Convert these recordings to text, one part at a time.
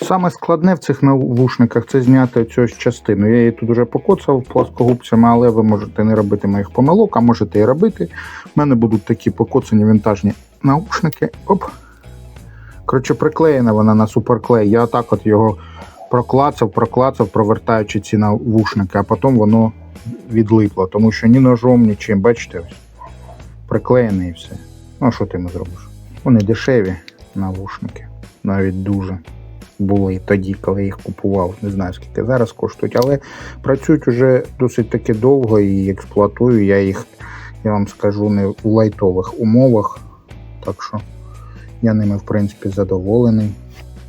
Саме складне в цих навушниках це зняти цю частину. Я її тут вже покоцав плоскогубцями, але ви можете не робити моїх помилок, а можете і робити. У мене будуть такі покоцані вінтажні наушники. Оп. Коротше, приклеєна вона на суперклей. Я отак от його проклацав, проклацав, провертаючи ці навушники, а потім воно відлипло, тому що ні ножом, нічим, бачите, ось, приклеєне і все. Ну, що ти йому зробиш? Вони дешеві навушники, навіть дуже. Були тоді, коли їх купував. Не знаю скільки зараз коштують, але працюють уже досить таки довго і експлуатую я їх, я вам скажу, не у лайтових умовах. Так що я ними, в принципі, задоволений.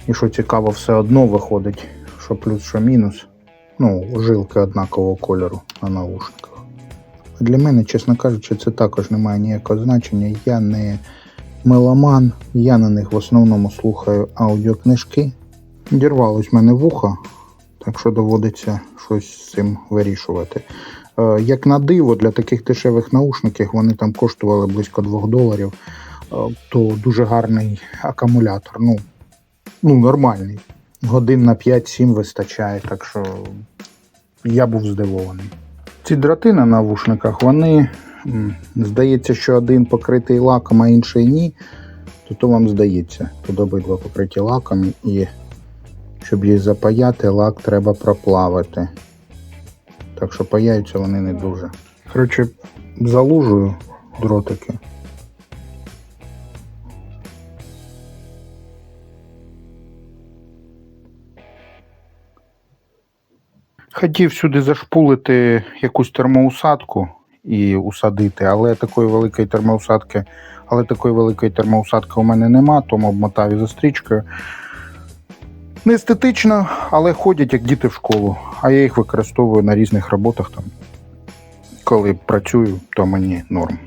І що цікаво, все одно виходить, що плюс, що мінус. Ну, жилки однакового кольору на наушниках. Для мене, чесно кажучи, це також не має ніякого значення. Я не меломан, я на них в основному слухаю аудіокнижки. Дірвалось в мене вуха, так що доводиться щось з цим вирішувати. Е, Як на диво, для таких дешевих наушників вони там коштували близько 2 доларів, е, то дуже гарний акумулятор. Ну, ну нормальний. Годин на 5-7 вистачає, так що я був здивований. Ці дроти на навушниках, вони здається, що один покритий лаком, а інший ні. То вам здається, тут обидва покриті лаком, і щоб їх запаяти, лак треба проплавити. Так що паяються вони не дуже. Коротше, залужую дротики. Хотів сюди зашпулити якусь термоусадку і усадити, але такої великої термоусадки, але такої великої термоусадки у мене нема, тому обмотав і застрічкою. Не естетично, але ходять як діти в школу, а я їх використовую на різних роботах там. Коли працюю, то мені норм.